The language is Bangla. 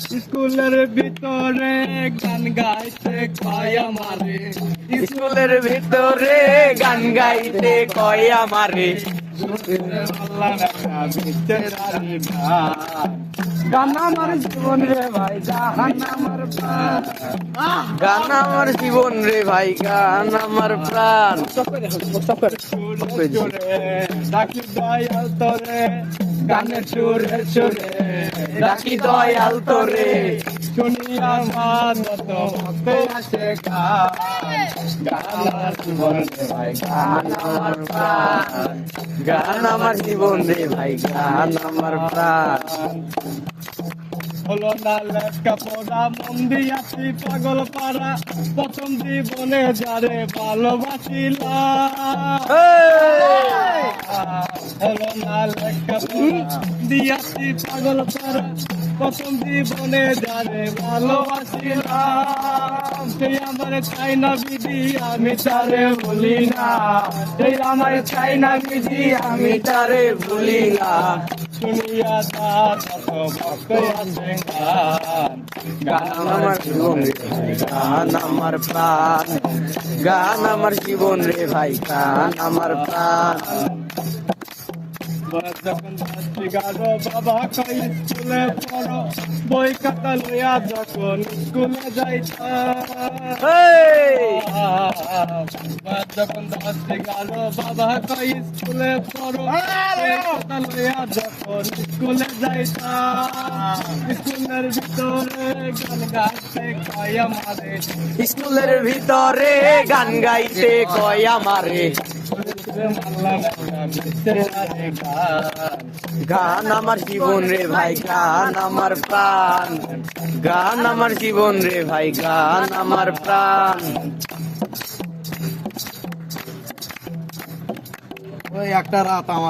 স্কুলের ভিতরে গান গাইতে কয় আমারে? স্কুলের ভিতরে গান গাইতে কয় আমারে গান আমার জীবন রে ভাই গান আমার প্রাণ। গান আমার জীবন রে ভাই গান আমার প্রাণ। ডাকি দয়াল তোরে। গানের সুরে সুরে। ডাকি দয়াল তোরে শুনিয়া মানত ভক্তে আসে গান। গান জীবন রে ভাই গান গান আমার প্রাণ গান আমার জীবন রে ভাই, গান আমার প্রাণ। হলো না লেখা পড়া মন দিয়াছি পাগল পাড়া। প্রথম জীবনে যারে ভালোবাসিলাম। হলো না লেখা পড়া দিয়াছি পাগল পাড়া। প্রথম জীবনে যারে ভালোবাসিলাম। সেই আমার চাই না বিধি আমি তারে ভুলি না। সেই আমার চাই না বিধি আমি তারে ভুলি না। শুনিয়া তার কত ভক্ত আছে গান গান আমার জীবন রে গান আমার প্রাণ গান আমার জীবন ভাই গান আমার প্রাণ। বয়স যখন গারো বাবা কই স্কুলে পড়ো বই খাতা লইয়া যখন স্কুলে যাইতাম বয়স যখন দশটি গারো বাবা কই স্কুলে পড়ো বই খাতা লইয়া যখন স্কুলে যাইতাম স্কুলের ভিতরে গান গাইতে কয় আমারে স্কুলের ভিতরে গান গাইতে কয় আমারে গান গান আমার জীবন রে ভাই, গান আমার প্রাণ। গান আমার জীবন রে ভাই, গান আমার প্রাণ। ওই একটা রাত আমার